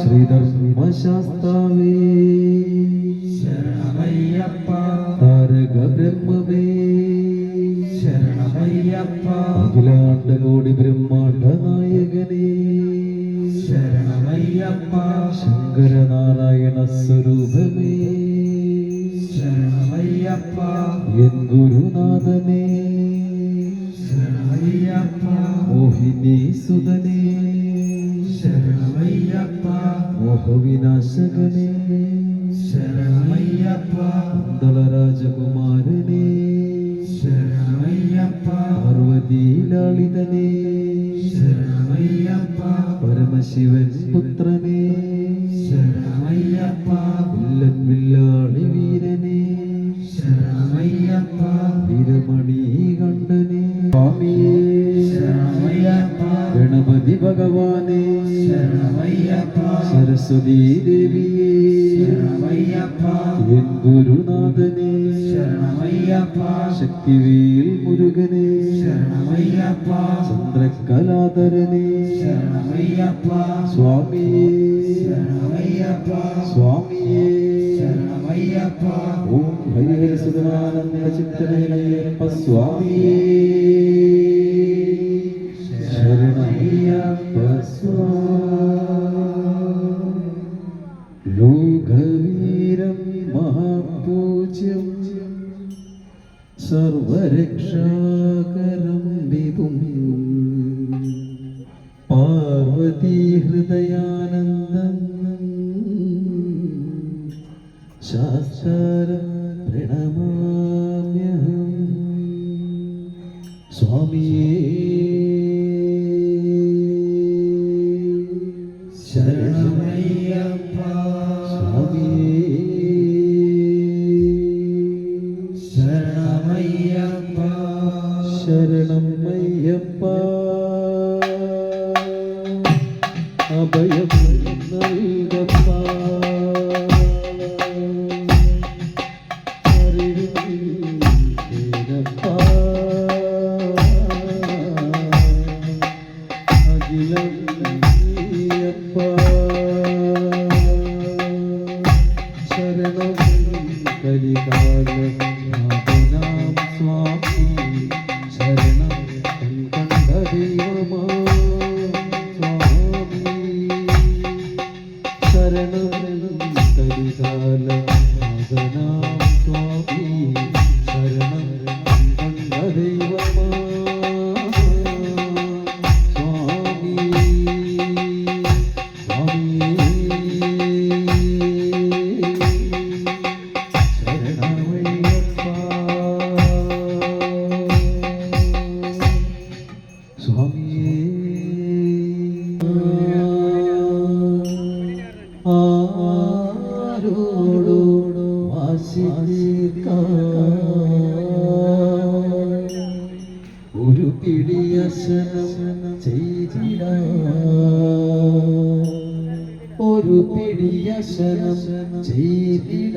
ശ്രീധർമ്മശാസ്താവേ ശരണമയ്യപ്പ താരക ബ്രഹ്മമേ ശരണമയ്യപ്പ അഖിലാണ്ട കോടി ബ്രഹ്മാണ്ട നായകനേ ശരണമയ്യപ്പ ശങ്കരനാരായണ സ്വരൂപമേ. ശരണമയ്യപ്പ എൻ ഗുരുനാഥനേ. ശരണമയ്യപ്പ മോഹിനി സുതനേ മോഹവിനാശകനേ. ശരണമയ്യപ്പ. രാജകുമാരനേ ശരണമയ്യപ്പ. പാർവതീലാളിതനേ. ശരണമയ്യപ്പ. പരമശിവൻ പുത്രനേ. ശരണമയ്യപ്പ. വില്ലൻ വില്ലാളി വീരനേ. ശരണമയ്യപ്പ. വീരമണി കണ്ഠനേ സ്വാമിയേ. ശരണമയ്യപ്പ. ഗണപതി ഭഗവാനേ. സരസ്വതീ ദേവിയെ. ശരണമയ്യപ്പ. എൻ ഗുരുനാഥനെ. ശരണമയ്യപ്പ. ശക്തിവേൽ മുരുകനെ. ശരണമയ്യപ്പ. സ്വാമിയെ ശരണമയ്യപ്പ. സ്വാമിയേ. ശരണമയ്യപ്പ. സ്വാമിയേ. ശരണമയ്യപ്പ. ഓം ഹരിഹരസുതനാനന്ദ ചിത്തനയനയ്യപ്പ സ്വാമിയേ. ശരണയ്യപ്പ സ്വാമി പാർവതീ ഹൃദയാനന്ദം. ശാസ്ത്രം güle güle ഒരു പിടിയശനം ചെയ്തിട ഒരു പിടിയശനം ചെയ്തിട.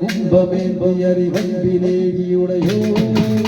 തന്നിൽ നിറ